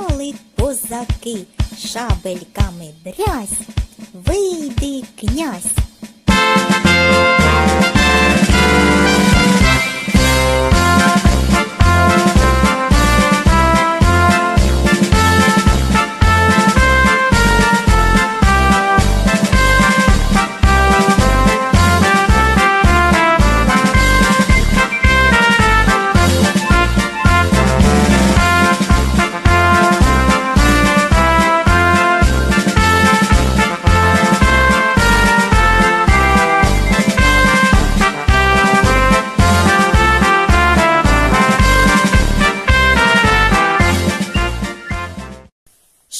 поставали козаки, шабельками дрязь, вийди князь.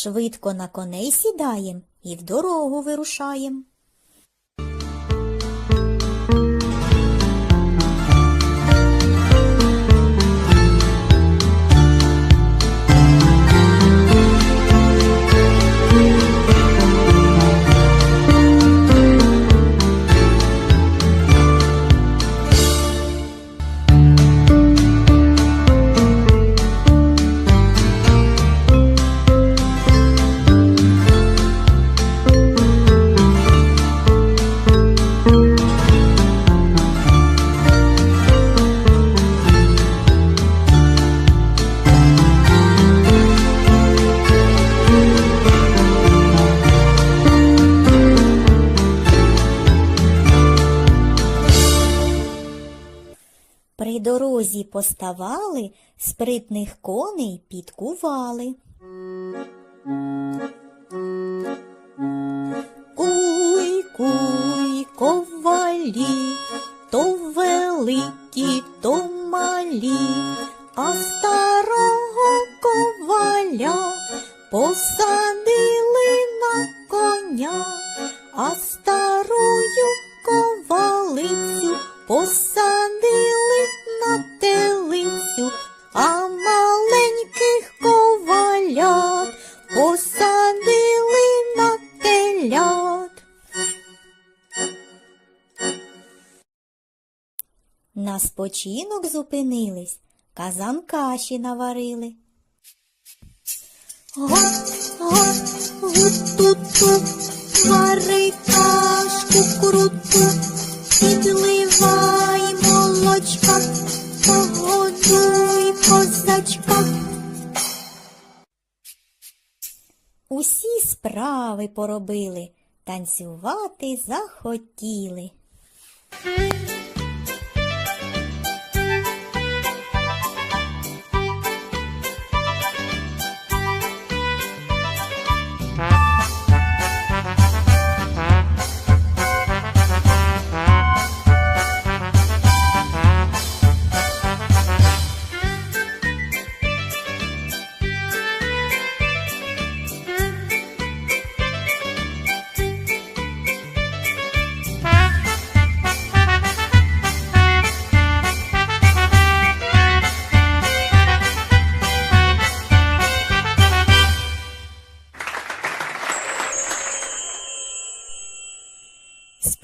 Швидко на коней сідаєм і в дорогу вирушаєм. Поставали, спритних коней підкували. Куй, куй, ковалі, то великі, то малі, а На спочинок зупинились, казан каші наварили. Гоп-гоп, гу-ту-ту, вари кашку круту, підливай молочка, погодуй козачка. Усі справи поробили, танцювати захотіли.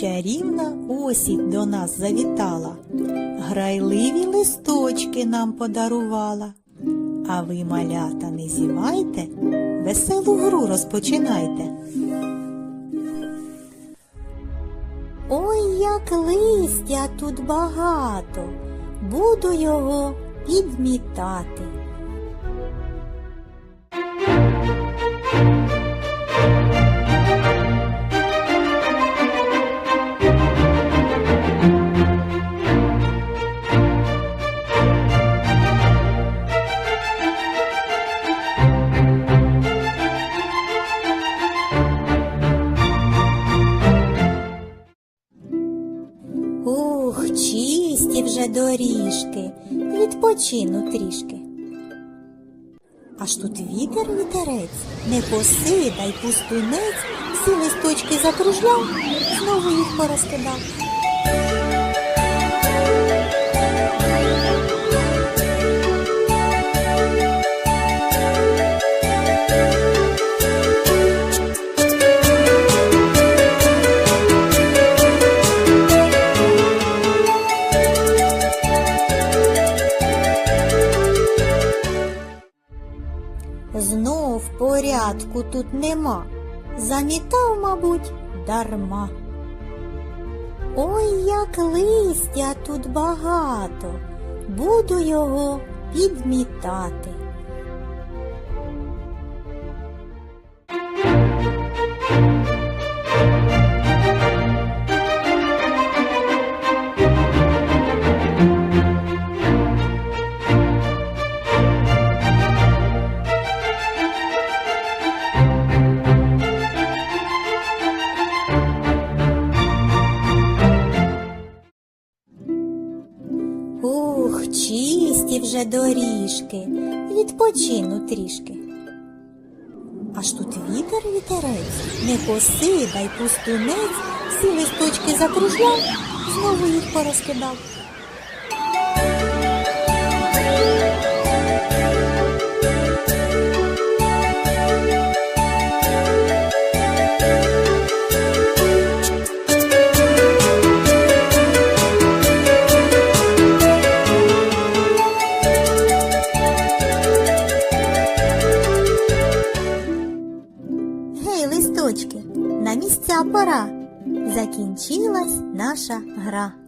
Чарівна осінь до нас завітала, грайливі листочки нам подарувала. А ви, малята, не зівайте, веселу гру розпочинайте. Ой, як листя тут багато, буду його підмітати. Доріжки, відпочину трішки. Аж тут вітер вітерець, не посидай пустунець, всі листочки закружляв, знову їх порозкидав. Порядку тут нема, замітав, мабуть, дарма. Ой, як листя тут багато, буду його підмітати. Вже доріжки, відпочину трішки. Аж тут вітер вітерець, не посидай пустунець, всі листочки закружляв, знову їх порозкидав. Листочки, на